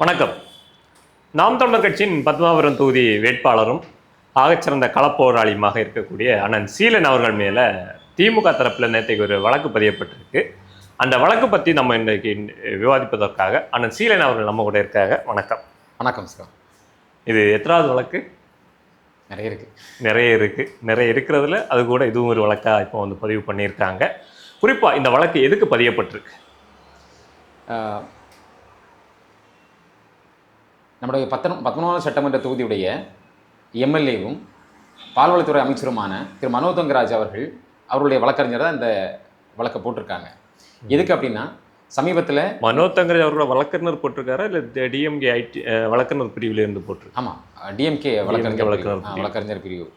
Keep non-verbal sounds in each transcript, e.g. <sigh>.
வணக்கம். நாம் தமிழர் கட்சியின் பத்மாபுரம் தொகுதி வேட்பாளரும் ஆகச்சிறந்த களப்போராளியுமாக இருக்கக்கூடிய அண்ணன் சீலன் அவர்கள் மேலே திமுக தரப்பில் நேற்றைக்கு ஒரு வழக்கு பதியப்பட்டிருக்கு. அந்த வழக்கு பற்றி நம்ம இன்றைக்கு விவாதிப்பதற்காக அண்ணன் சீலன் அவர்கள் நம்ம கூட இருக்காங்க. வணக்கம். வணக்கம் சார். இது எத்தனாவது வழக்கு? நிறைய இருக்கு. நிறைய இருக்குது நிறைய இருக்கிறதுல அது கூட இதுவும் ஒரு வழக்காக இப்போ வந்து பதிவு பண்ணியிருக்காங்க. குறிப்பாக இந்த வழக்கு எதுக்கு பதியப்பட்டிருக்கு? நம்முடைய பத்தனம் பத்தொன்பதாம் சட்டமன்ற தொகுதியுடைய எம்எல்ஏவும் பால்வளத்துறை அமைச்சருமான திரு. மனோ தங்கராஜ் அவர்கள் அவருடைய வழக்கறிஞர் தான் இந்த வழக்கை போட்டிருக்காங்க. எதுக்கு அப்படின்னா சமீபத்தில் மனோ தங்கராஜ் அவரோட வழக்கறிஞர் போட்டிருக்காரா? இல்லை டிஎம்கே ஐடி வழக்கறிஞர் பிரிவில் இருந்து போட்டிருக்கு ஆமாம் டிஎம்கே வழக்கறிஞர் வழக்கறிஞர் வழக்கறிஞர் பிரிவு.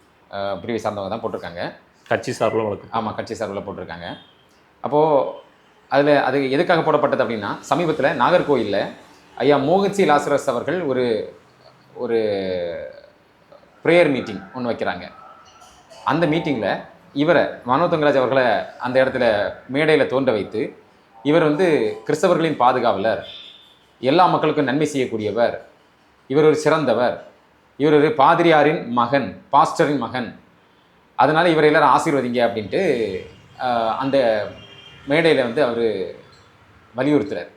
பிரிவை சார்ந்தவங்க தான் போட்டிருக்காங்க. கட்சி சார்பில் வழக்கு. ஆமாம் கட்சி சார்பில் போட்டிருக்காங்க. அப்போது அதில் அது எதுக்காக போடப்பட்டது அப்படின்னா சமீபத்தில் நாகர்கோயிலில் ஐயா மோகன்சி லாசரஸ் அவர்கள் ஒரு ஒரு ப்ரேயர் மீட்டிங் ஒன்று வைக்கிறாங்க. அந்த மீட்டிங்கில் இவரை மனோ தங்கராஜ் அவர்களை அந்த இடத்துல மேடையில் தோன்ற வைத்து இவர் வந்து கிறிஸ்தவர்களின் பாதுகாவலர் எல்லா மக்களுக்கும் நன்மை செய்யக்கூடியவர் இவர் ஒரு சிறந்தவர் இவர் ஒரு பாதிரியாரின் மகன் பாஸ்டரின் மகன். அதனால் இவரை எல்லாரும் ஆசீர்வதிங்க அப்படின்ட்டு அந்த மேடையில் வந்து அவர் வலியுறுத்துறார்.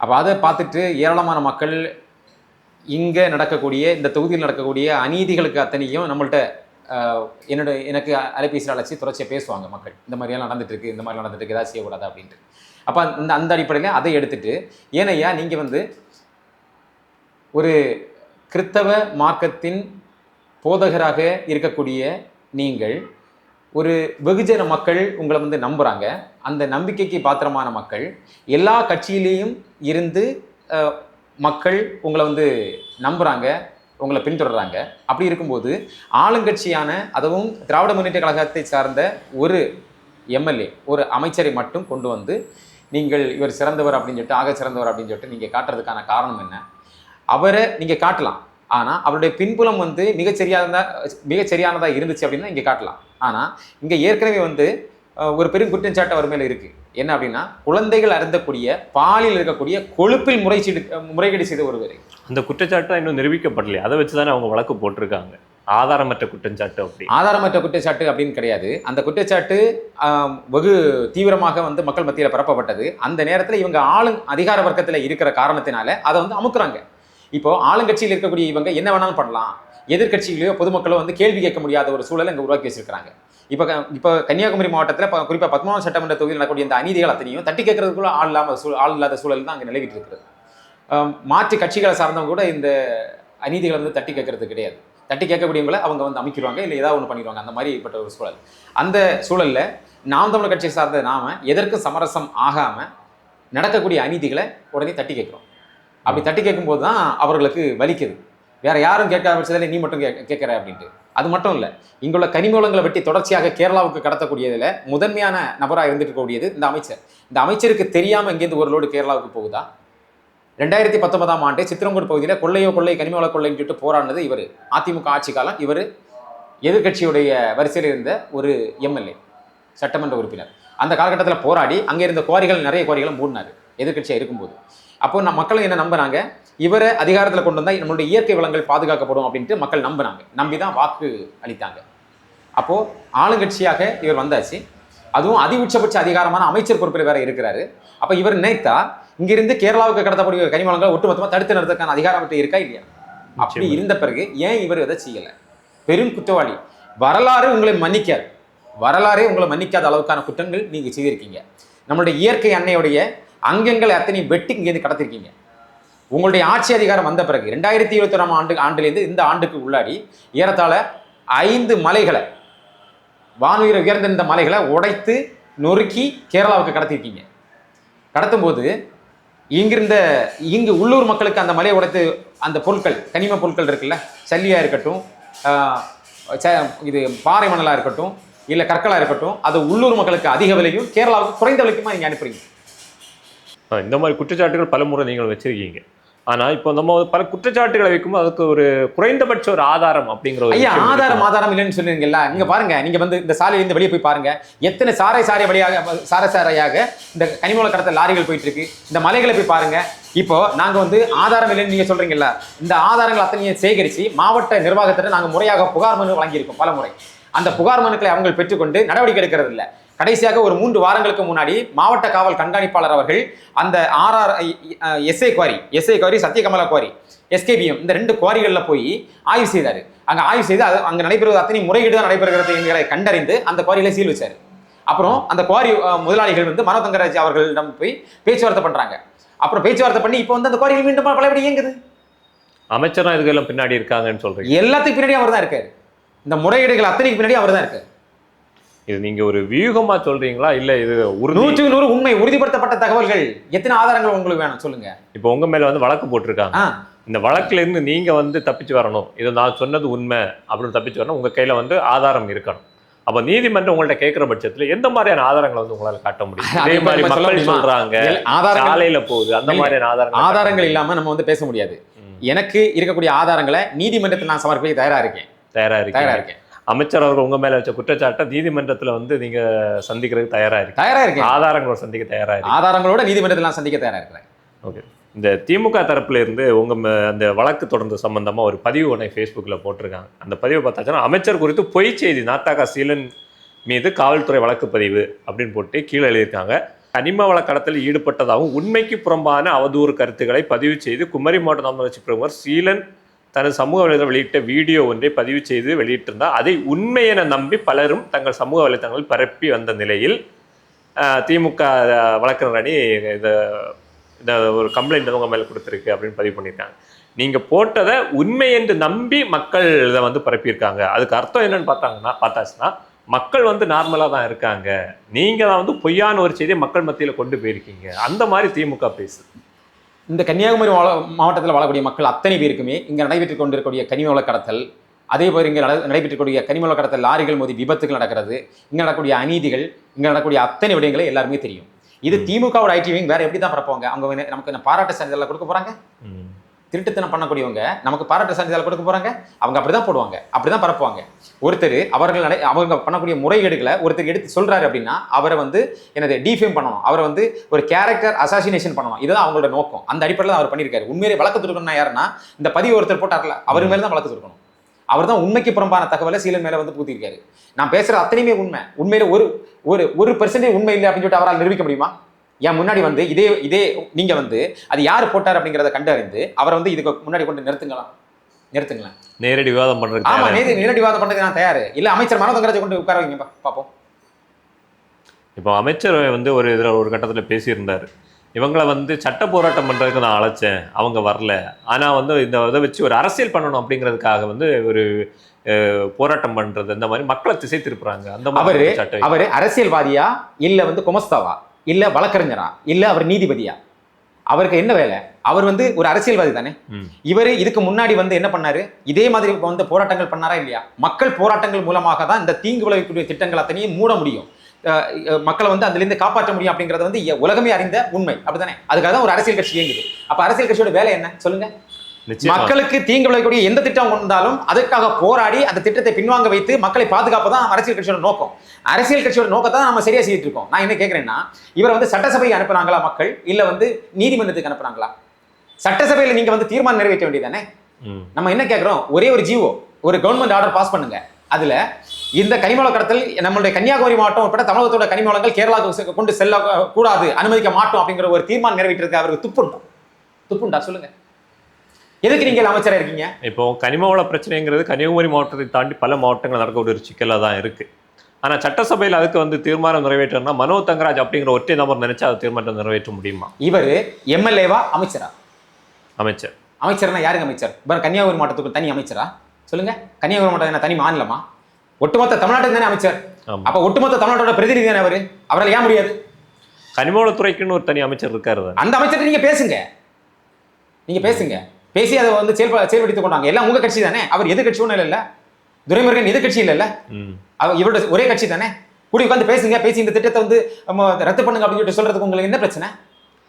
அப்போ அதை பார்த்துட்டு ஏராளமான மக்கள் இங்கே நடக்கக்கூடிய இந்த தொகுதியில் நடக்கக்கூடிய அநீதிகளுக்கு அத்தனையும் நம்மள்ட்ட என்னோட எனக்கு அலைபேசியில் அழைச்சி தொடர்ச்சியாக பேசுவாங்க மக்கள். இந்த மாதிரியெல்லாம் நடந்துட்டுருக்கு இந்த மாதிரி நடந்துட்டுருக்கு ஏதாவது செய்யக்கூடாது அப்படின்ட்டு. அப்போ அந்த அந்த அடிப்படையில் அதை எடுத்துட்டு ஏனையா நீங்கள் வந்து ஒரு கிறித்தவ மார்க்கத்தின் போதகராக இருக்கக்கூடிய நீங்கள் ஒரு வெகுஜன மக்கள் உங்களை வந்து நம்புகிறாங்க அந்த நம்பிக்கைக்கு பாத்திரமான மக்கள். எல்லா கட்சியிலையும் இருந்து மக்கள் உங்களை வந்து நம்புகிறாங்க உங்களை பின்தொடர்றாங்க. அப்படி இருக்கும்போது ஆளுங்கட்சியான அதுவும் திராவிட முன்னேற்ற கழகத்தை சார்ந்த ஒரு எம்எல்ஏ ஒரு அமைச்சரை மட்டும் கொண்டு வந்து நீங்கள் இவர் சிறந்தவர் அப்படின்னு சொல்லிட்டு ஆக சிறந்தவர் அப்படின்னு சொல்லிட்டு நீங்கள் காட்டுறதுக்கான காரணம் என்ன? அவரை நீங்கள் காட்டலாம். ஆனால் அவருடைய பின்புலம் வந்து மிகச்சரியானதா மிகச்சரியானதாக இருந்துச்சு அப்படின்னா இங்கே காட்டலாம். ஆனால் இங்கே ஏற்கனவே வந்து ஒரு பெரும் குற்றச்சாட்டு அவர் மேலே இருக்குது என்ன அப்படின்னா குழந்தைகள் அருந்தக்கூடிய பாலில் இருக்கக்கூடிய கொழுப்பில் முறைச்சீடு முறைகேடு செய்த ஒருவர். அந்த குற்றச்சாட்டு இன்னும் நிரூபிக்கப்படலையே அதை வச்சு தானே அவங்க வழக்கு போட்டிருக்காங்க. ஆதாரமற்ற குற்றச்சாட்டு அப்படி. ஆதாரமற்ற குற்றச்சாட்டு அப்படின்னு கிடையாது. அந்த குற்றச்சாட்டு வெகு தீவிரமாக வந்து மக்கள் மத்தியில் பரப்பப்பட்டது. அந்த நேரத்தில் இவங்க ஆளு அதிகார வர்க்கத்தில் இருக்கிற காரணத்தினால அதை வந்து அமுக்குறாங்க. இப்போ ஆளுங்கட்சியில் இருக்கக்கூடிய இவங்க என்ன வேணாலும் பண்ணலாம். எதிர்கட்சிகளையோ பொதுமக்களோ வந்து கேள்வி கேட்க முடியாத ஒரு சூழலை இங்கே உருவாக்கி வச்சிருக்காங்க இப்போ இப்போ கன்னியாகுமரி மாவட்டத்தில் இப்போ குறிப்பாக பத்மநாப சட்டமன்ற தொகுதியில் நடக்கக்கூடிய இந்த அநீதிகள் அத்தனையும் தட்டி கேட்கறதுக்குள்ள ஆள் இல்லாமல் சூழ் ஆள் இல்லாத சூழல் தான் அங்கே நிலவிட்டு இருக்கிறது மாற்று கட்சிகளை சார்ந்தவங்க கூட இந்த அநீதிகளை வந்து தட்டி கேட்கறது கிடையாது. தட்டி கேட்கக்கூடியவங்களை அவங்க வந்து அமைக்கிடுவாங்க இல்லை ஏதாவது ஒன்று பண்ணிடுவாங்க. அந்த மாதிரிப்பட்ட ஒரு சூழல். அந்த சூழலில் நாம் தமிழ் கட்சியை சார்ந்த நாம் எதற்கும் சமரசம் ஆகாமல் நடக்கக்கூடிய அநீதிகளை உடனே தட்டி கேட்குறோம். அப்படி தட்டி கேட்கும்போது தான் அவர்களுக்கு வலிக்குது. வேற யாரும் கேட்காத பட்சத்தில் நீ மட்டும் கே அப்படின்ட்டு. அது மட்டும் இல்லை. இங்குள்ள கனிமூலங்களை வெட்டி தொடர்ச்சியாக கேரளாவுக்கு கடத்தக்கூடியதில் முதன்மையான நபராக இருந்துட்டு இருக்கக்கூடியது இந்த அமைச்சர். இந்த அமைச்சருக்கு தெரியாமல் இங்கேருந்து ஒரு லோடு கேரளாவுக்கு போகுதா? ரெண்டாயிரத்தி பத்தொன்பதாம் ஆண்டு சித்திரங்கூர் பகுதியில் கொள்ளையோ கொள்ளை கனிமவள கொள்ளைன்னு சொல்லிட்டு போராடினது இவர். அதிமுக ஆட்சி காலம் இவர். எதிர்க்கட்சியுடைய வரிசையில் இருந்த ஒரு எம்எல்ஏ சட்டமன்ற உறுப்பினர். அந்த காலகட்டத்தில் போராடி அங்கே இருந்த குவாரிகள் நிறைய குவாரிகளை மூடினார். எதிர்க்கட்சியாக இருக்கும்போது. அப்போ நம்ம மக்கள் என்ன நம்புறாங்க? இவரை அதிகாரத்தில் கொண்டு வந்தால் நம்மளுடைய இயற்கை வளங்கள் பாதுகாக்கப்படும் அப்படின்ட்டு மக்கள் நம்பினாங்க. நம்பி தான் வாக்கு அளித்தாங்க. அப்போது ஆளுங்கட்சியாக இவர் வந்தாச்சு. அதுவும் அதி உச்சபட்ச அதிகாரமான அமைச்சர் பொறுப்பில் வேற இருக்கிறாரு. அப்போ இவர் நினைத்தா இங்கிருந்து கேரளாவுக்கு கடத்தக்கூடிய கனிமலங்களை ஒட்டுமொத்தமாக தடுத்து நிறுத்தக்கான அதிகாரம் அவர்கிட்ட இருக்கா இல்லையா? அப்படி. இருந்த பிறகு ஏன் இவர் இதை செய்யலை? பெரும் குற்றவாளி. வரலாறு உங்களை மன்னிக்காது. வரலாறே உங்களை மன்னிக்காத அளவுக்கான குற்றங்கள் நீங்க செய்திருக்கீங்க. நம்மளுடைய இயற்கை அன்னையுடைய அங்கங்களை அத்தனை வெட்டி இங்கேருந்து கடத்திருக்கீங்க. உங்களுடைய ஆட்சி அதிகாரம் வந்த பிறகு ரெண்டாயிரத்தி இருபத்தி ஒன்றாம் ஆண்டு ஆண்டுலேருந்து இந்த ஆண்டுக்கு உள்ளாடி ஏறத்தாழ ஐந்து மலைகளை வானுயிர உயர்ந்த இந்த மலைகளை உடைத்து நொறுக்கி கேரளாவுக்கு கடத்திருக்கீங்க கடத்தும்போது இங்கிருந்த இங்கு உள்ளூர் மக்களுக்கு அந்த மலையை உடைத்து அந்த பொருட்கள் கனிம பொருட்கள் இருக்குல்ல சல்லியாக இருக்கட்டும் ச- இது பாறை மணலாக இருக்கட்டும் இல்லை கற்களாக இருக்கட்டும் அது உள்ளூர் மக்களுக்கு அதிக விலையும் கேரளாவுக்கு குறைந்த விலைக்குமா நீங்கள் அனுப்புறீங்க? இந்த மாதிரி குற்றச்சாட்டுகள் பல முறை நீங்கள் வச்சிருக்கீங்க. ஆனா இப்போ நம்ம பல குற்றச்சாட்டுகளை வைக்கும்போது அதுக்கு ஒரு குறைந்தபட்ச ஒரு ஆதாரம் அப்படிங்கிற ஒரு ஐயா ஆதாரம். ஆதாரம் இல்லைன்னு சொல்லுவீங்கல்ல இங்க பாருங்க நீங்க வந்து இந்த சாலையிலிருந்து வெளியே போய் பாருங்க. எத்தனை சாரை சாரை வழியாக சாரை சாரையாக இந்த கனிமூல கடத்த லாரிகள் போயிட்டு இருக்கு இந்த மலைகளை போய் பாருங்க. இப்போ நாங்க வந்து ஆதாரம் இல்லைன்னு நீங்க சொல்றீங்கல்ல இந்த ஆதாரங்கள் அத்தனையும் சேகரித்து மாவட்ட நிர்வாகத்திட்ட நாங்க முறையாக புகார் மனு வழங்கியிருக்கோம் பல முறை அந்த புகார் மனுக்களை அவங்க பெற்றுக்கொண்டு நடவடிக்கை எடுக்கிறது இல்ல கடைசியாக ஒரு மூன்று வாரங்களுக்கு முன்னாடி மாவட்ட காவல் கண்காணிப்பாளர் அவர்கள் அந்த RR SI quarry SI quarry Sathyakamala quarry SKPM இந்த ரெண்டு குவாரிகளில் போய் ஆய்வு செய்தார். அங்க ஆய்வு செய்து அது அங்க நடைபெறுவது அத்தனை முறைகேடு தான் நடைபெறுகிறது என்கிற கண்டறிந்து அந்த குவாரியில சீல் வச்சாரு. அப்புறம் அந்த குவாரி முதலாளிகள் வந்து மனோ தங்கராஜ் அவர்களிடம் போய் பேச்சுவார்த்தை பண்றாங்க. அப்புறம் பேச்சுவார்த்தை பண்ணி இப்போ வந்து அந்த குவாரிகள் மீண்டும் பழையபடி இயங்குது. அமைச்சரும் இதுக்கெல்லாம் பின்னாடி இருக்காங்கன்னு சொல்றீங்க. எல்லாத்துக்கும் பின்னாடி அவர் தான் இருக்காரு. இந்த முறைகேடுகள் அத்தனைக்கு பின்னாடி அவர் தான் இருக்காரு. இது நீங்க ஒரு வியூகமா சொல்றீங்களா? இல்ல இது உறுதி? நூற்றுக்கு நூறு உண்மை உறுதிப்படுத்தப்பட்ட தகவல்கள். எத்தனை ஆதாரங்கள் உங்களுக்கு வேணும் சொல்லுங்க. இப்போ உங்க மேல வந்து வழக்கு போட்டிருக்காங்க. இந்த வழக்குல இருந்து நீங்க வந்து தப்பிச்சு வரணும். இது நான் சொன்னது உண்மை அப்படின்னு தப்பிச்சு வரணும். உங்க கையில வந்து ஆதாரம் இருக்கணும். அப்ப நீதிமன்றம் உங்கள்ட்ட கேட்கிற பட்சத்துல எந்த மாதிரியான ஆதாரங்களை வந்து உங்களால காட்ட முடியும்? அது மாதிரி மக்கள்? சொல்றாங்க. எல்- ஆதாரங்கள் சாலையில போகுது. அந்த. மாதிரியான ஆதாரங்கள் ஆதாரங்கள் இல்லாம நம்ம வந்து பேச முடியாது. எனக்கு இருக்கக்கூடிய ஆதாரங்களை நீதிமன்றத்தில் நான் சமர்ப்பிக்க தயாரா இருக்கேன். தயாரா தயாரா இருக்கு இருக்கேன். அமைச்சர் அவர்கள் உங்க மேல வச்ச குற்றச்சாட்டை நீதிமன்றத்துல வந்து நீங்க சந்திக்கிறதுக்கு தயாரா இருக்கு தயாரா இருக்கேன். ஆதாரங்களோட சந்திக்க தயாரா இருக்கு ஆதாரங்களோட நீதிமன்றத்தில் நான் சந்திக்க தயாரா இருக்கிறேன். ஓகே. இந்த திமுக தரப்புல இருந்து உங்க அந்த வழக்கு தொடர்ந்து சம்பந்தமா ஒரு பதிவு ஒன்றை ஃபேஸ்புக்கில் போட்டிருக்காங்க. அந்த பதிவு பார்த்தாச்சுன்னா அமைச்சர் குறித்து பொய் செய்தி நாத்தாக்கா சீலன் மீது காவல்துறை வழக்கு பதிவு அப்படின்னு போட்டு கீழே எழுதியிருக்காங்க. கனிம வள ஈடுபட்டதாகவும் உண்மைக்கு புறம்பான அவதூறு கருத்துக்களை பதிவு செய்து குமரி மாவட்ட தமிழ் பிரமுகர் சீலன் தனது சமூக வலைதளம் வெளியிட்ட வீடியோ ஒன்றை பதிவு செய்து வெளியிட்டிருந்தார். அதை உண்மையென நம்பி பலரும் தங்கள் சமூக வலைதளங்களில் பரப்பி வந்த நிலையில் திமுக வழக்கறிஞர் அணி இதை இந்த ஒரு கம்ப்ளைண்ட் உங்கள் மேலே கொடுத்துருக்கு அப்படின்னு பதிவு பண்ணியிருக்காங்க நீங்கள் போட்டதை உண்மை என்று நம்பி மக்கள் இதை வந்து பரப்பியிருக்காங்க. அதுக்கு அர்த்தம் என்னன்னு பார்த்தாங்கன்னா பார்த்தாச்சுன்னா மக்கள் வந்து நார்மலாக தான் இருக்காங்க. நீங்கள் தான் வந்து பொய்யான ஒரு செய்தியை மக்கள் மத்தியில் கொண்டு போயிருக்கீங்க. அந்த மாதிரி திமுக பேசுது. இந்த கன்னியாகுமரி மாவ- மாவட்டத்தில் வாழக்கூடிய மக்கள் அத்தனை பேருக்குமே இங்க நடைபெற்றுக் கொண்டிருக்கக்கூடிய கனிம வள கடத்தல் அதே போல் இங்கே நட நடைபெற்றக்கூடிய கனிம வள கடத்தல் லாரிகள் மோதி விபத்துகள் நடக்கிறது இங்க நடக்கக்கூடிய அநீதிகள் இங்க நடக்கக்கூடிய அத்தனை விடயங்களை எல்லாருமே தெரியும். இது திமுகவோட ஐடி விங் வேற எப்படி தான் பரப்புவாங்க? அவங்க நமக்கு பாராட்டு சான்றிதழ் கொடுக்க போறாங்க. திருட்டுத்தனம் பண்ணக்கூடியவங்க நமக்கு பாராட்டு சான்றிதழ் கொடுக்க போகிறாங்க அவங்க அப்படி தான் போடுவாங்க. அப்படிதான் பரப்புவாங்க. ஒருத்தர் அவர்கள் நடை அவங்க பண்ணக்கூடிய முறைகேடுகளை ஒருத்தர் எடுத்து சொல்கிறாரு அப்படின்னா அவரை வந்து என்னது டிஃபேம் பண்ணணும். அவரை வந்து ஒரு கேரக்டர் அசாசினேஷன் பண்ணணும். இதுதான் அவங்களோட நோக்கம். அந்த அடிப்படையில் தான் அவர் பண்ணியிருக்காரு. உண்மையிலே வழக்கு தொடுக்கணும்னா யாருன்னா இந்த பதிவு ஒருத்தர் போட்டார்ல அவர் மேலே தான் வழக்கு தொடுக்கணும். அவர் தான் உண்மைக்கு புறம்பான தகவலை சீலன் மேலே வந்து பூத்திருக்காரு நான் பேசுகிற அத்தனையுமே உண்மை. உண்மையில ஒரு ஒரு ஒரு பெர்சன்டேஜ் உண்மை இல்லை அப்படின்னு சொல்லிட்டு அவரால் நிரூபிக்க முடியுமா? என் முன்னாடி வந்து இதே இதே நீங்க வந்து அது யார் போட்டார் அப்படிங்கிறத கண்டறிந்து அவரை வந்து இதுக்கு முன்னாடி கொண்டு நிறுத்துங்களாம் நிறுத்துங்களேன். நேரடி விவாதம் பண்றதுக்கு ஆமா தயாரா நேரடி நேரடி விவாதம் பண்றதுக்கு நான் தயாரு. இல்ல அமைச்சர் மனோதங்கராஜை கொண்டு உட்கார வைங்க பா- பாப்போம். இப்போ அமைச்சர் வந்து ஒரு இதில் ஒரு கட்டத்தில் பேசியிருந்தார். இவங்களை வந்து சட்ட போராட்டம் பண்ணுறதுக்கு நான் அழைச்சேன். அவங்க வரல. ஆனால் வந்து இந்த இதை வச்சு ஒரு அரசியல் பண்ணணும் அப்படிங்கிறதுக்காக வந்து ஒரு போராட்டம் பண்ணுறது இந்த மாதிரி மக்களை திசை திருப்புறாங்க. அந்த அவரு மாதிரி அவர் அரசியல்வாதியா இல்ல வந்து குமஸ்தாவா? இல்ல வழக்கறிஞரா? இல்ல அவர் நீதிபதியா? அவருக்கு என்ன வேலை? அவர் வந்து ஒரு அரசியல்வாதி தானே. இவர் இதுக்கு முன்னாடி வந்து என்ன பண்ணாரு? இதே மாதிரி வந்து போராட்டங்கள் பண்ணாரா இல்லையா? மக்கள் போராட்டங்கள் மூலமாக தான் இந்த தீங்கு விளைவிக்கக்கூடிய திட்டங்கள் அத்தனையும் மூட முடியும். மக்களை வந்து அதுல இருந்து காப்பாற்ற முடியும் அப்படிங்கறது வந்து உலகமே அறிந்த உண்மை. அப்படிதானே அதுக்காக தான் ஒரு அரசியல் கட்சி இயங்குது. அப்ப அரசியல் கட்சியோட வேலை என்ன? சொல்லுங்க. மக்களுக்கு தீங்கு விளைவிக்கக்கூடிய எந்த திட்டம் வந்தாலும் அதுக்காக போராடி அந்த திட்டத்தை பின்வாங்க வைத்து மக்களை பாதுகாப்பு தான் அரசியல் கட்சியோட நோக்கம். அரசியல் கட்சியோட நோக்கத்தை தான் நம்ம சரியா செய்யிட்டு இருக்கோம். நான் என்ன கேட்கிறேன்னா இவர் வந்து சட்டசபைக்கு அனுப்புனாங்களா மக்கள்? இல்ல வந்து நீதிமன்றத்துக்கு அனுப்புனாங்களா? சட்டசபையில நீங்க வந்து தீர்மானம் நிறைவேற்ற வேண்டியதானே. நம்ம என்ன கேட்குறோம் ஒரே ஒரு ஜீவோ ஒரு கவர்மெண்ட் ஆர்டர் பாஸ் பண்ணுங்க. அதுல இந்த கனிமவள கடத்தல் நம்மளுடைய கன்னியாகுமரி மாவட்டம் உட்பட தமிழகத்தோட கனிமவளங்கள் கேரளாவுக்கு கொண்டு செல்ல கூடாது அனுமதிக்க மாட்டோம் அப்படிங்கிற ஒரு தீர்மானம் நிறைவேற்றிருக்கு அவருக்கு துப்புண்டா துப்புண்டா சொல்லுங்க. எதுக்கு நீங்க அமைச்சரா இருக்கீங்க? இப்போ கனிம வள பிரச்சனைங்கிறது கன்னியாகுமரி மாவட்டத்தை தாண்டி பல மாவட்டங்கள் நடக்கக்கூடிய ஒரு சிக்கலாக தான் இருக்கு. ஆனா சட்டசபையில் அதுக்கு வந்து தீர்மானம் நிறைவேற்றணும்னா மனோ தங்கராஜ் அப்படிங்கிற ஒற்றை நபர் நினைச்சா அது தீர்மானம் நிறைவேற்ற முடியுமா? இவர் எம்எல்ஏவா அமைச்சரா? அமைச்சர். அமைச்சர்னா யாருங்க அமைச்சர்? இப்போ கன்னியாகுமரி மாவட்டத்துக்கு தனி அமைச்சரா? சொல்லுங்க. கன்னியாகுமரி மாவட்டம் என்ன தனி மாநிலமா? ஒட்டுமொத்த தமிழ்நாட்டுக்கு தானே அமைச்சர்? அப்ப ஒட்டுமொத்த தமிழ்நாட்டோட பிரதிநிதி தானே அவரு? அவரால் ஏன் முடியாது? கனிமவளத்துறைக்குன்னு ஒரு தனி அமைச்சர் இருக்காரு அந்த அமைச்சர்கிட்ட நீங்க பேசுங்க. நீங்க பேசுங்க. பேசி அதை வந்து செயல்ப செயல்படுத்திக் கொண்டாங்க. எல்லாம் உங்க கட்சி தானே? அவர் எது கட்சி ஒன்றும் இல்லைல்ல? துரைமுருகன் எது கட்சி இல்லைல்ல? அவர் இவரோட ஒரே கட்சி தானே? கூடி உட்காந்து பேசுங்க பேசி இந்த திட்டத்தை வந்து நம்ம ரத்து பண்ணுங்க அப்படின்னு சொல்லிட்டு சொல்றதுக்கு உங்களுக்கு என்ன பிரச்சனை?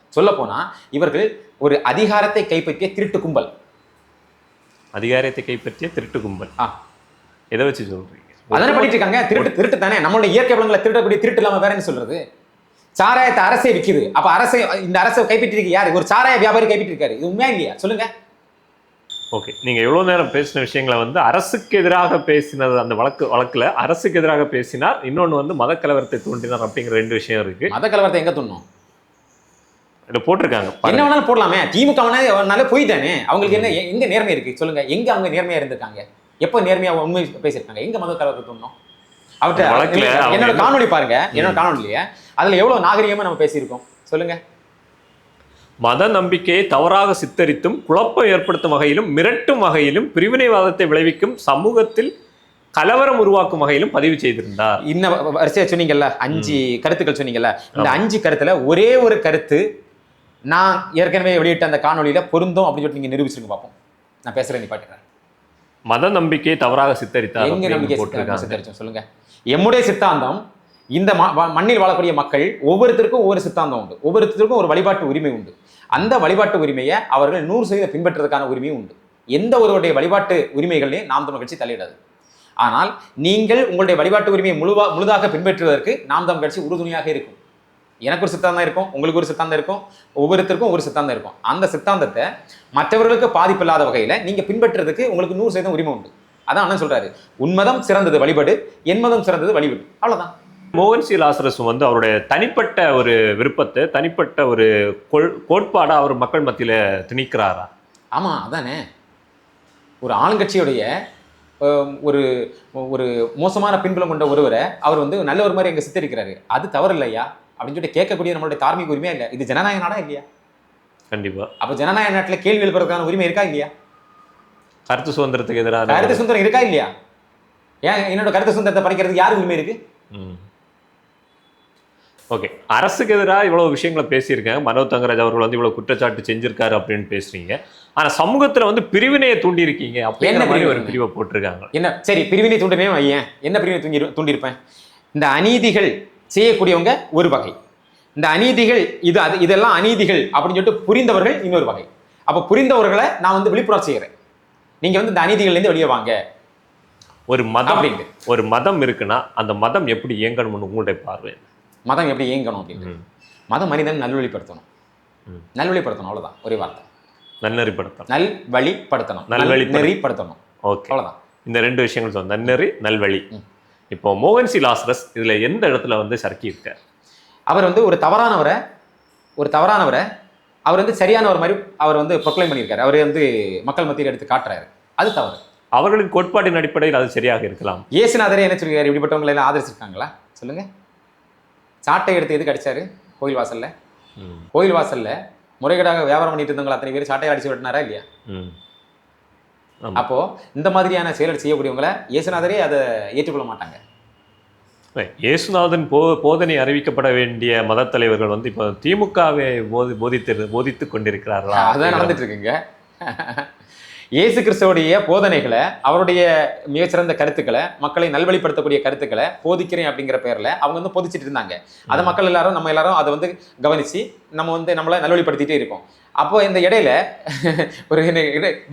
சொல்ல போனா இவர்கள் ஒரு அதிகாரத்தை கைப்பற்றிய திருட்டு கும்பல். அதிகாரத்தை கைப்பற்றிய திருட்டு கும்பல். ஆ. எதை வச்சு சொல்றீங்க? அதானே பண்ணிட்டு இருக்காங்க? திருட்டு திருட்டு தானே? நம்மளோட இயற்கை வளங்களை திருடக்கூடிய திருட்டு இல்லாம வேற என்ன சொல்றது? சாராயத்தை அரசே விக்குது. அப்ப அரசை இந்த அரசை கைப்பற்றிருக்கு யாரு? ஒரு சாராய வியாபாரி கைப்பற்றிருக்காரு. இது உண்மையா இல்லையா? சொல்லுங்க. ஓகே நீங்க எவ்வளவு நேரம் பேசின விஷயங்களை வந்து அரசுக்கு எதிராக பேசினது அந்த வழக்கு வழக்குல அரசுக்கு எதிராக பேசினார். இன்னொன்னு வந்து மத கலவரத்தை தூண்டினார் அப்படிங்கிற ரெண்டு விஷயம் இருக்கு. மத கலவரத்தை எங்க துண்ணும் இதை போட்டிருக்காங்க. என்ன. வேணாலும் போடலாமே. திமுக வேணாலும் போயிட்டானே. அவங்களுக்கு என்ன எங்க நேர்மை இருக்கு? சொல்லுங்க. எங்க அவங்க நேர்மையா இருந்திருக்காங்க? எப்போ நேர்மையா உண்மை பேசியிருக்காங்க? எங்க மத கலவரத்தை துண்ணும் அவர்கிட்ட என்னோட- காணொளி பாருங்க. என்னோட காணொலியே அதுல எவ்வளவு நாகரிகமா நம்ம பேசியிருக்கோம்? சொல்லுங்க. மத நம்பிக்கையை தவறாக சித்தரித்தும் குழப்பம் ஏற்படுத்தும் வகையிலும் மிரட்டும் வகையிலும் பிரிவினைவாதத்தை விளைவிக்கும் சமூகத்தில் கலவரம் உருவாக்கும் வகையிலும் பதிவு செய்திருந்தார். இன்ன வ- வ- வரிசையா சொன்னீங்கல்ல? அஞ்சு கருத்துக்கள் சொன்னீங்கல்ல? இந்த அஞ்சு கருத்துல ஒரே ஒரு கருத்து நான் ஏற்கனவே வெளியிட்ட அந்த காணொளியில பொருந்தும் அப்படின்னு சொல்லிட்டு நீங்க நிரூபிச்சிருங்க பார்ப்போம் நான் பேசுறேன் நீ பாட்டுறேன் மத நம்பிக்கையை தவறாக சித்தரித்தார் எங்க நம்பிக்கை சித்தரிச்சோம் சொல்லுங்க. எம்முடைய சித்தாந்தம் இந்த ம- மண்ணில் வாழக்கூடிய மக்கள் ஒவ்வொருத்தருக்கும் ஒவ்வொரு சித்தாந்தம் உண்டு. ஒவ்வொருத்தருக்கும் ஒரு வழிபாட்டு உரிமை உண்டு. அந்த வழிபாட்டு உரிமையை அவர்கள் நூறு சதவீதம் பின்பற்றுறதுக்கான உரிமையும் உண்டு. எந்த ஒருவருடைய வழிபாட்டு உரிமைகளையும் நாம் தமிழ் கட்சி தலையிடாது ஆனால் நீங்கள் உங்களுடைய வழிபாட்டு உரிமையை முழுவா முழுதாக பின்பற்றுவதற்கு நாம் தமிழ் கட்சி உறுதுணையாக இருக்கும். எனக்கு ஒரு சித்தாந்தம் இருக்கும் உங்களுக்கு ஒரு சித்தாந்தம் இருக்கும் ஒவ்வொருத்தருக்கும் ஒரு சித்தாந்தம் இருக்கும். அந்த சித்தாந்தத்தை மற்றவர்களுக்கு பாதிப்பு இல்லாத வகையில் நீங்கள் பின்பற்றுறதுக்கு உங்களுக்கு நூறு சதவீதம் உரிமை உண்டு. அதான் அண்ணன் சொல்கிறாரு உன்மதம் சிறந்தது வழிபாடு என் மதம் சிறந்தது வழிபாடு. அவ்வளோதான் மோகன் சி லாசரஸ் வந்து அவருடைய தனிப்பட்ட ஒரு விருப்பத்தை தனிப்பட்ட ஒரு கொள் கோட்பாடை அவர் மக்கள் மத்தியில திணிக்கிறாரா? ஆமா அதானே. ஒரு ஆளுங்கட்சியுடைய ஒரு ஒரு மோசமான பின்புலம் கொண்ட ஒருவரை அவர் வந்து நல்ல ஒரு மாதிரி எங்க சித்தரிக்கிறாரு. அது தவறு இல்லையா அப்படின்னு சொல்லிட்டு கேட்கக்கூடிய நம்மளுடைய தார்மீக உரிமையா இல்லையா இது ஜனநாயக நாடா இல்லையா? கண்டிப்பா. அப்ப ஜனநாயக நாட்டுல கேள்வி எழுப்புறதுக்கான உரிமை இருக்கா இல்லையா? கருத்து சுதந்திரத்துக்கு எதிரான கருத்து சுதந்திரம் இருக்கா இல்லையா? ஏன் என்னோட கருத்து சுதந்திரத்தை பறிக்கிறதுக்கு யாருக்கு உரிமை இருக்கு? ஓகே. அரசுக்கு எதிராக இவ்வளவு விஷயங்களை பேசியிருக்காங்க மனோ தங்கராஜ் அவர்கள் வந்து இவ்வளவு குற்றச்சாட்டு செஞ்சிருக்காரு அப்படின்னு பேசுறீங்க. ஆனா சமூகத்துல வந்து பிரிவினையை தூண்டி இருக்கீங்க அப்படிங்கிற என்ன மாதிரி ஒரு? பிரிவை போட்டிருக்காங்க. என்ன? சரி பிரிவினை தூண்டுமே வையேன் என்ன பிரிவினை தூண்டி தூண்டியிருப்பேன்? இந்த அநீதிகள் செய்யக்கூடியவங்க ஒரு வகை. இந்த அநீதிகள் இது அது இதெல்லாம் அநீதிகள் அப்படின்னு சொல்லிட்டு புரிந்தவர்கள் இன்னொரு வகை. அப்போ புரிந்தவர்களை நான் வந்து விழிப்புணர்வு செய்கிறேன் நீங்க வந்து இந்த அநீதிகள்லேருந்து வெளியே வாங்க. ஒரு மதம் ஒரு மதம் இருக்குன்னா அந்த மதம் எப்படி இயங்கணும்னு உங்களுடைய பார்வை மதம் எப்படி இயங்கணும் அப்படின்ட்டு. ம். மதம் மனிதன் நல்வழிப்படுத்தணும். நல்வழிப்படுத்தணும் அவ்வளவுதான். ஒரே வார்த்தை. நன்னறிப்படுத்தணும் நல் வழிப்படுத்தணும் நல்வழிப்படுத்தணும். நெறிப்படுத்தணும். ஓகே. அவ்வளவுதான். இந்த ரெண்டு விஷயங்கள் சொன்ன நன்னறி நல்வழி. இப்போ மோகன் சி. லாசரஸ் இதுல எந்த இடத்துல வந்து சறுக்கி இருக்கார்? அவர் வந்து ஒரு தவறானவரை ஒரு தவறானவரை அவர் வந்து சரியானவர் மாதிரி அவர் வந்து ப்ரொக்ளைம் பண்ணியிருக்காரு. அவர் வந்து மக்கள் மத்தியில் எடுத்து காட்டுறாரு. அது தவறு. அவர்களின் கோட்பாட்டின் அடிப்படையில் அது சரியாக இருக்கலாம். இயேசுநாதரே என்ன சொல்லியிருக்காரு? இப்படிப்பட்டவங்களை எல்லாம் ஆதரிச்சிருக்காங்களா? சொல்லுங்க. சாட்டை எடுத்து எதுக்கு அடிச்சாரு? கோயில் வாசல்ல. ம். கோயில் வாசல்ல முறைகேடாக வியாபாரம் பண்ணிட்டு இருந்தவங்க அத்தனை பேர் சாட்டை அடிச்சு விட்டினாரா இல்லையா. அப்போ இந்த மாதிரியான செயல்கள் செய்யக்கூடியவங்களை இயேசுநாதரே அதை ஏற்றுக்கொள்ள மாட்டாங்க. இயேசுநாதன் போ போதனை அறிவிக்கப்பட வேண்டிய மதத் தலைவர்கள் வந்து இப்போ திமுகவை போதி போதித்து போதித்து கொண்டிருக்கிறார்களா? அதான் நடந்துட்டு இருக்குங்க. இயேசு கிறிஸ்துவோடைய போதனைகளை அவருடைய மிகச்சிறந்த கருத்துக்களை மக்களை நல்வழிப்படுத்தக்கூடிய கருத்துக்களை போதிக்கிறேன் அப்படிங்கிற பேர்ல அவங்க வந்து போதிச்சிட்டு இருந்தாங்க. அதை மக்கள் எல்லாரும் நம்ம எல்லாரும் அதை வந்து கவனிச்சு நம்ம வந்து நம்மளை நல்வழிப்படுத்திட்டே இருக்கோம். அப்போ இந்த இடையில ஒரு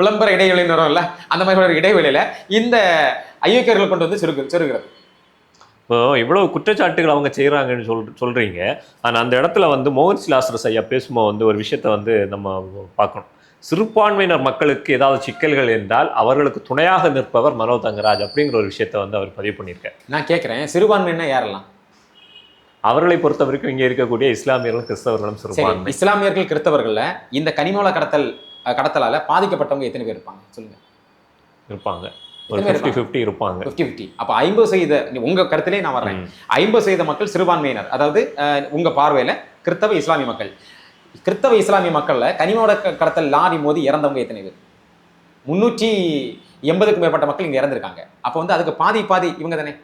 விளம்பர இடைவெளின்னு வரும்ல அந்த மாதிரி ஒரு இடைவெளியில இந்த ஐயோக்கியர்கள் கொண்டு வந்து சுருக்கு சொருகிறது. இப்போ இவ்வளவு குற்றச்சாட்டுகள் அவங்க செய்கிறாங்கன்னு சொல் சொல்றீங்க. ஆனா அந்த இடத்துல வந்து மோகன் சிலாசரஸ் ஐயா பேசும்போது வந்து ஒரு விஷயத்த வந்து நம்ம பார்க்கணும். சிறுபான்மையினர் மக்களுக்கு ஏதாவது சிக்கல்கள் என்றால் அவர்களுக்கு துணையாக நிற்பவர் மனோ தங்கராஜ் அப்படிங்கிற ஒரு விஷயத்த வந்து அவர் பதிவு பண்ணியிருக்கார். நான் கேட்குறேன் சிறுபான்மைன்னா யாரெல்லாம்? அவர்களை பொறுத்த வரைக்கும் இங்கே இருக்கக்கூடிய இஸ்லாமியர்களும் கிறிஸ்தவர்களும் சிறுபான்மை. இஸ்லாமியர்கள் கிறிஸ்தவர்கள்ல இந்த கனிமூல கடத்தல் கடத்தலால பாதிக்கப்பட்டவங்க எத்தனை பேர் இருப்பாங்க? சொல்லுங்க. இருப்பாங்க. ஒரு ஃபிஃப்டி ஃபிஃப்டி இருப்பாங்க. ஃபிஃப்டி ஃபிஃப்டி அப்போ ஐம்பது சதவீத உங்க கருத்திலே நான் வர்றேன். ஐம்பது சதவீத மக்கள் சிறுபான்மையினர். அதாவது உங்க பார்வையில கிறிஸ்தவ இஸ்லாமிய மக்கள். கிறிஸ்தவ இஸ்லாமிய மக்கள்ல கனிமோட கடத்தல் லாரி மோதி இறந்தவங்க எத்தனை பேர்? முன்னூற்றி எண்பதுக்கும் மேற்பட்ட மக்கள் இங்க இறந்திருக்காங்க. அப்போ வந்து அதுக்கு பாதி பாதி இவங்க தானே?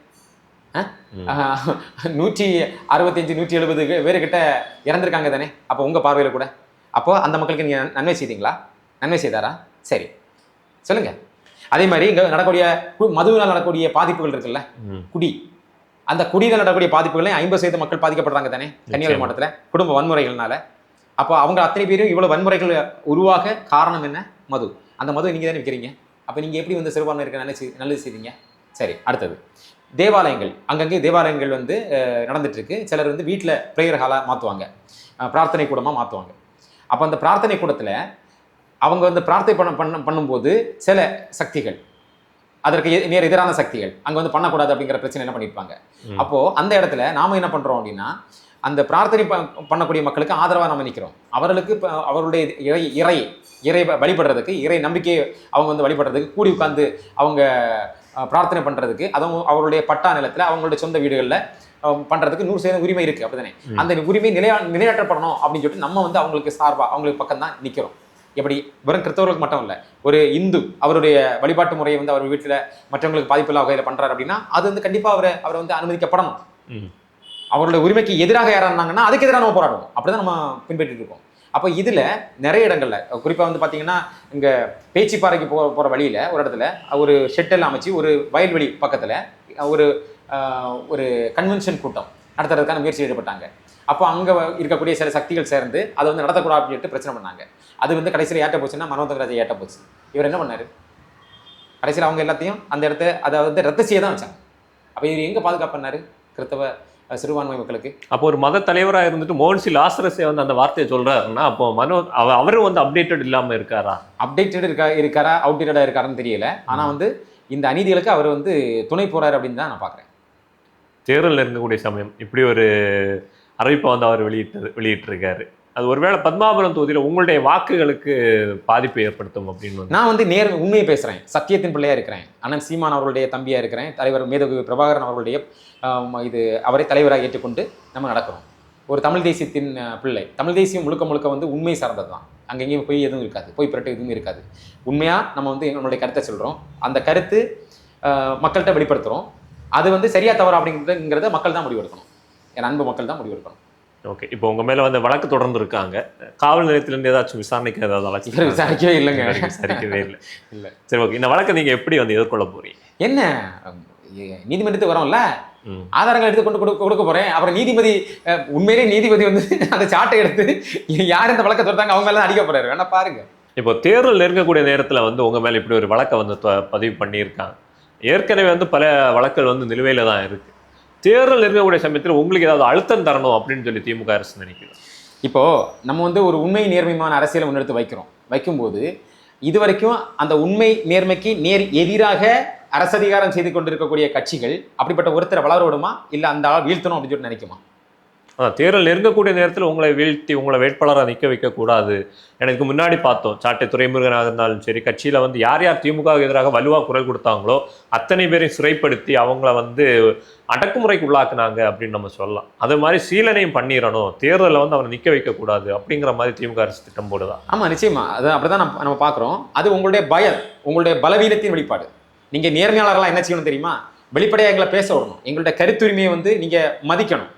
நூற்றி அறுபத்தஞ்சு நூற்றி எழுபது பேரு கிட்ட இறந்திருக்காங்க தானே? அப்போ உங்க பார்வையில கூட. அப்போ அந்த மக்களுக்கு நீங்க நன்மை செய்தீங்களா? நன்மை செய்தாரா? சரி. சொல்லுங்க. அதே மாதிரி இங்க நடக்கக்கூடிய கு- மதுவினால் நடக்கக்கூடிய பாதிப்புகள் இருக்குல்ல. குடி. அந்த குடியில் நடக்கக்கூடிய பாதிப்புகளையும் ஐம்பது சதவீத மக்கள் பாதிக்கப்படுறாங்க தானே? கன்னியாகுமரி. மாவட்டத்தில். குடும்ப வன்முறைகள்னால. அப்போ அவங்க அத்தனை பேரும் இவ்வளவு வன்முறைகள் உருவாக காரணம் என்ன? மது. அந்த மது நீங்க தானே விற்கிறீங்க அப்போ நீங்க எப்படி வந்து சிறுபான்மை இருக்க நல்லது செய்- நல்லது செய்றீங்க சரி அடுத்தது. தேவாலயங்கள். அங்கங்கே தேவாலயங்கள் வந்து அஹ், நடந்துட்டு இருக்கு சிலர் வந்து வீட்டில் ப்ரேயர் ஹாலாக மாற்றுவாங்க பிரார்த்தனை கூடமாக மாற்றுவாங்க அப்போ அந்த பிரார்த்தனை கூடத்தில் அவங்க வந்து பிரார்த்தனை பண்ண பண்ண பண்ணும்போது சில சக்திகள். அதற்கு நேர் எதிரான சக்திகள். அங்கே வந்து பண்ணக்கூடாது அப்படிங்கிற பிரச்சனை என்ன பண்ணியிருப்பாங்க ம். அப்போ அந்த இடத்துல நாம என்ன பண்றோம் அப்படின்னா அந்த பிரார்த்தனை பண்ணக்கூடிய மக்களுக்கு ஆதரவாக நம்ம நிற்கிறோம் அவர்களுக்கு இப்ப அவர்களுடைய இறை இறை இறை வழிபடுறதுக்கு இறை நம்பிக்கையை அவங்க வந்து வழிபடுறதுக்கு கூடி உட்கார்ந்து அவங்க பிரார்த்தனை பண்றதுக்கு அதுவும் அவருடைய பட்டா நிலத்துல அவங்களுடைய சொந்த வீடுகளில் பண்றதுக்கு நூறு சதவீதம் உரிமை இருக்கு அப்படிதானே. அந்த உரிமை நிலையா நிலையாற்றப்படணும் அப்படின்னு சொல்லிட்டு நம்ம வந்து அவங்களுக்கு சார்பா அவங்களுக்கு பக்கம் தான் நிற்கிறோம் எப்படி? வெறும் கிறிஸ்தவர்களுக்கு மட்டும் இல்லை. ஒரு இந்து அவருடைய வழிபாட்டு முறையை வந்து அவர் வீட்டில் மற்றவங்களுக்கு பாதிப்பில்லா வகையில் பண்றாரு அப்படின்னா அது வந்து கண்டிப்பா அவரை அவரை வந்து அனுமதிக்கப்படணும். ம். அவரோட உரிமைக்கு எதிராக யாரா இருந்தாங்கன்னா அதுக்கு எதிராக நம்ம போராடுவோம். அப்படிதான் நம்ம பின்பற்றிட்டு இருக்கோம். அப்போ இதில் நிறைய இடங்களில் குறிப்பாக வந்து பார்த்தீங்கன்னா இங்கே பேச்சிப்பாறைக்கு போ போகிற வழியில் ஒரு இடத்துல ஒரு ஷெட்டெல்லாம் அமைச்சு ஒரு வயல்வெளி பக்கத்தில் ஒரு ஒரு கன்வென்ஷன் கூட்டம் நடத்துறதுக்கான முயற்சி ஈடுபட்டாங்க. அப்போ அங்கே இருக்கக்கூடிய சில சக்திகள் சேர்ந்து அதை வந்து நடத்தக்கூடாது அப்படின்ட்டு பிரச்சனை பண்ணாங்க. அது வந்து கடைசியில் ஏட்ட போச்சுன்னா மனோதங்கராஜை ஏட்ட போச்சு. இவர் என்ன பண்ணார்? கடைசியில் அவங்க எல்லாத்தையும் அந்த இடத்த அதை வந்து ரத்து செய்ய தான் வச்சாங்க. அப்போ இவர் எங்கே பாதுகாப்பு பண்ணார்? கிறிஸ்தவ சிறுபான்மை மக்களுக்கு. அப்போ ஒரு மத தலைவரா இருந்துட்டு மோகன்சி லாசரஸே வந்து அந்த வார்த்தையை சொல்றாருன்னா அப்போ மனோ அவ அவரும் வந்து அப்டேட்டட் இல்லாம இருக்காரா? அப்டேட்டட் இருக்கா இருக்காரா அவுடேட்டடாக இருக்காருன்னு தெரியல. ஆனா வந்து இந்த அநீதிகளுக்கு அவர் வந்து துணை போறாரு அப்படின்னு தான் நான் பார்க்குறேன். தேர்தல் நெருங்கக்கூடிய சமயம் இப்படி ஒரு அறிவிப்பை வந்து அவர் வெளியிட்டு வெளியிட்டிருக்காரு. அது ஒருவேளை பத்மாபுரம் தொகுதியில் உங்களுடைய வாக்குகளுக்கு பாதிப்பை ஏற்படுத்தும் அப்படின்னு நான் வந்து நேர் உண்மையை பேசுகிறேன் சத்தியத்தின் பிள்ளையாக இருக்கிறேன். அண்ணன் சீமான் அவர்களுடைய தம்பியாக இருக்கிறேன். தலைவர் மேதகு பிரபாகரன் அவர்களுடைய இது அவரை தலைவராக ஏற்றுக்கொண்டு நம்ம நடக்கிறோம். ஒரு தமிழ் தேசியத்தின் பிள்ளை. தமிழ் தேசியம் முழுக்க முழுக்க வந்து உண்மை சார்ந்தது தான் அங்கங்கேயும் போய் எதுவும் இருக்காது. போய் பிறட்டு எதுவும் இருக்காது. உண்மையாக நம்ம வந்து எங்களுடைய கருத்தை சொல்கிறோம் அந்த கருத்து மக்கள்கிட்ட வெளிப்படுத்துகிறோம் அது வந்து சரியா தவறு அப்படிங்கிறத மக்கள் தான் முடிவெடுக்கணும். என் அன்பு மக்கள் தான் முடிவெடுக்கணும். ஓகே இப்போ உங்க மேல வந்து வழக்கு தொடர்ந்து இருக்காங்க. காவல் நிலையத்திலிருந்து ஏதாச்சும் விசாரணைக்கு ஏதாவது வழக்கு விசாரிக்கவே இல்லைங்க. விசாரிக்கவே இல்லை. <laughs> இல்ல. சரி ஓகே இந்த வழக்கை நீங்க எப்படி வந்து எதிர்கொள்ள போறீங்க? என்ன? நீதிமன்றத்துக்கு வரோம்ல. ஆதாரங்கள் எடுத்து கொண்டு கொடுக்க கொடுக்க போறேன். அப்புறம் நீதிபதி அஹ், உண்மையிலே நீதிபதி வந்து <laughs> அந்த சாட்டை எடுத்து யார் இந்த வழக்கை தொடுத்தாங்க அவங்க எல்லாம் அடிக்க போறாரு. வேணா பாருங்க. இப்போ தேர்தல் நெருங்கக்கூடிய நேரத்துல வந்து உங்க மேல இப்படி ஒரு வழக்கை வந்து பதிவு பண்ணியிருக்காங்க. ஏற்கனவே வந்து பல வழக்குகள் வந்து நிலுவையில தான் இருக்கு. தேர்தல் நெருங்கக்கூடிய சமயத்தில் உங்களுக்கு ஏதாவது அழுத்தம் தரணும் அப்படின்னு சொல்லி திமுக அரசு நினைக்குது. இப்போ நம்ம வந்து ஒரு உண்மை நேர்மையான அரசியலை முன்னெடுத்து வைக்கிறோம். வைக்கும்போது இது வரைக்கும் அந்த உண்மை நேர்மைக்கு நேர் எதிராக அரசதிகாரம் செய்து கொண்டிருக்கக்கூடிய கட்சிகள் அப்படிப்பட்ட ஒருத்தரை வளர விடுமா இல்லை அந்த ஆள் வீழ்த்தணும் அப்படின்னு சொல்லி நினைக்குமா? தேர்தல் நெருங்கக்கூடிய நேரத்தில் உங்களை வீழ்த்தி உங்களை வேட்பாளராக நிற்க வைக்கக்கூடாது. எனக்கு முன்னாடி பார்த்தோம் சாட்டை துறைமுருகனாக இருந்தாலும் சரி கட்சியில் வந்து யார் யார் திமுகவுக்கு எதிராக வலுவாக குரல் கொடுத்தாங்களோ அத்தனை பேரையும் சிறைப்படுத்தி அவங்கள வந்து அடக்குமுறைக்கு உள்ளாக்குனாங்க அப்படின்னு நம்ம சொல்லலாம். அது மாதிரி சீலனையும் பண்ணிடணும் தேர்தலில் வந்து அவனை நிற்க வைக்கக்கூடாது அப்படிங்கிற மாதிரி திமுக அரசு திட்டம் போடுதா? ஆமாம் நிச்சயமா. அது அப்படிதான் நம்ம நம்ம பார்க்குறோம். அது உங்களுடைய பயம் உங்களுடைய பலவீனத்தின் வெளிப்பாடு. நீங்கள் நேர்மையாளர்களாக என்ன செய்யணும் தெரியுமா? வெளிப்படையாக எங்களை பேச விடணும். எங்களுடைய கருத்துரிமையை வந்து நீங்கள் மதிக்கணும்.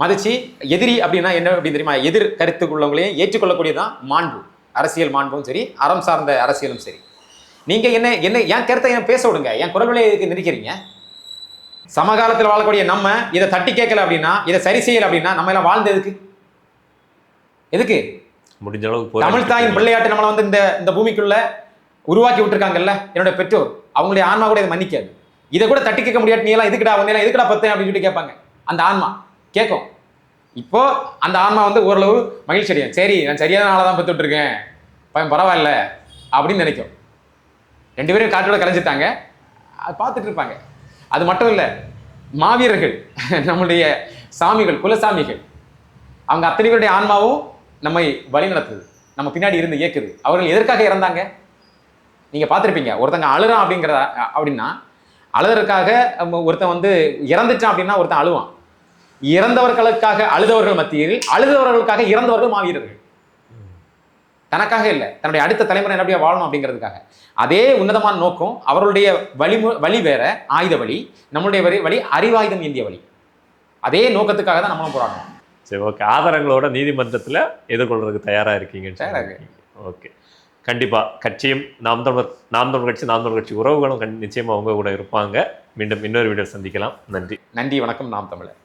மதிச்சு எதிரி அப்படின்னா என்ன அப்படின்னு தெரியுமா? எதிர் கருத்துக்குள்ளவங்களையும் ஏற்றுக்கொள்ளக்கூடியதான் மாண்பு. அரசியல் மாண்பும் சரி அறம் சார்ந்த அரசியலும் சரி. நீங்க என்ன என்ன என் கருத்தை ஏன் பேச விடுங்க? என் குரல் விலையை எதுக்கு நினைக்கிறீங்க சமகாலத்தில் வாழக்கூடிய நம்ம இதை தட்டி கேட்கல அப்படின்னா இதை சரி செய்யல அப்படின்னா நம்ம எல்லாம் வாழ்ந்து எதுக்கு? எதுக்கு? முடிஞ்ச அளவுக்கு தமிழ் தாயின் பிள்ளையாட்டு நம்மளை வந்து இந்த இந்த பூமிக்குள்ள உருவாக்கி விட்டுருக்காங்கல்ல என்னோட பெற்றோர். அவங்களுடைய ஆன்மா கூட இதை மன்னிக்காது. இதை கூட தட்டி கேட்க முடியாட்டி நீ எல்லாம் எதுக்குடா எல்லாம் எதுக்குடா பத்தேன் அப்படின்னு சொல்லிட்டு கேட்பாங்க. அந்த ஆன்மா. கேட்கும் இப்போ அந்த ஆன்மா வந்து ஓரளவு மகிழ்ச்சி அடையும். சரி நான் சரியான ஆளை தான் பெற்றுட்டு இருக்கேன் பையன் பரவாயில்ல அப்படின்னு நினைக்கும். ரெண்டு பேரும் காற்றோட கலைஞ்சிட்டாங்க. அது பார்த்துட்டு இருப்பாங்க. அது மட்டும் இல்லை மாவீரர்கள் <laughs> நம்முடைய சாமிகள் குலசாமிகள் அவங்க அத்தனை பேருடைய ஆன்மாவும் நம்மை வழி நடத்துது. நம்ம பின்னாடி இருந்து இயக்குது. அவர்கள் எதற்காக இறந்தாங்க? நீங்கள் பார்த்துருப்பீங்க. ஒருத்தங்க அழுறான் அப்படிங்கிறதா அப்படின்னா அழுதற்காக நம்ம ஒருத்தன் வந்து இறந்துட்டான் அப்படின்னா ஒருத்தன் அழுவான். இறந்தவர்களுக்காக அழுதவர்கள் மத்தியில் அழுதவர்களுக்காக இறந்தவர்கள் மாவீரர்கள் தனக்காக இல்லை. தன்னுடைய அடுத்த தலைமுறை நல்லபடியா வாழணும் அப்படிங்கிறதுக்காக. அதே உன்னதமான நோக்கம் அவர்களுடைய வழிமு வழி வேற ஆயுத வழி நம்மளுடைய வழி வழி அறிவாயுதம் ஏந்திய வழி. அதே நோக்கத்துக்காக தான் நம்மளும் போராடணும். சரி ஓகே ஆதாரங்களோட நீதிமன்றத்தில் எதிர்கொள்றதுக்கு தயாராக இருக்கீங்கன்னு தயாரா சொல்லியிருக்கீங்க. ஓகே கண்டிப்பா கட்சியும் நாம் தமிழர் நாம் தமிழர் கட்சி நாம் தமிழர் கட்சி உறவுகளும் கண் நிச்சயமா உங்க கூட இருப்பாங்க. மீண்டும் இன்னொரு வீடியோ சந்திக்கலாம். நன்றி. நன்றி வணக்கம் நாம் தமிழர்.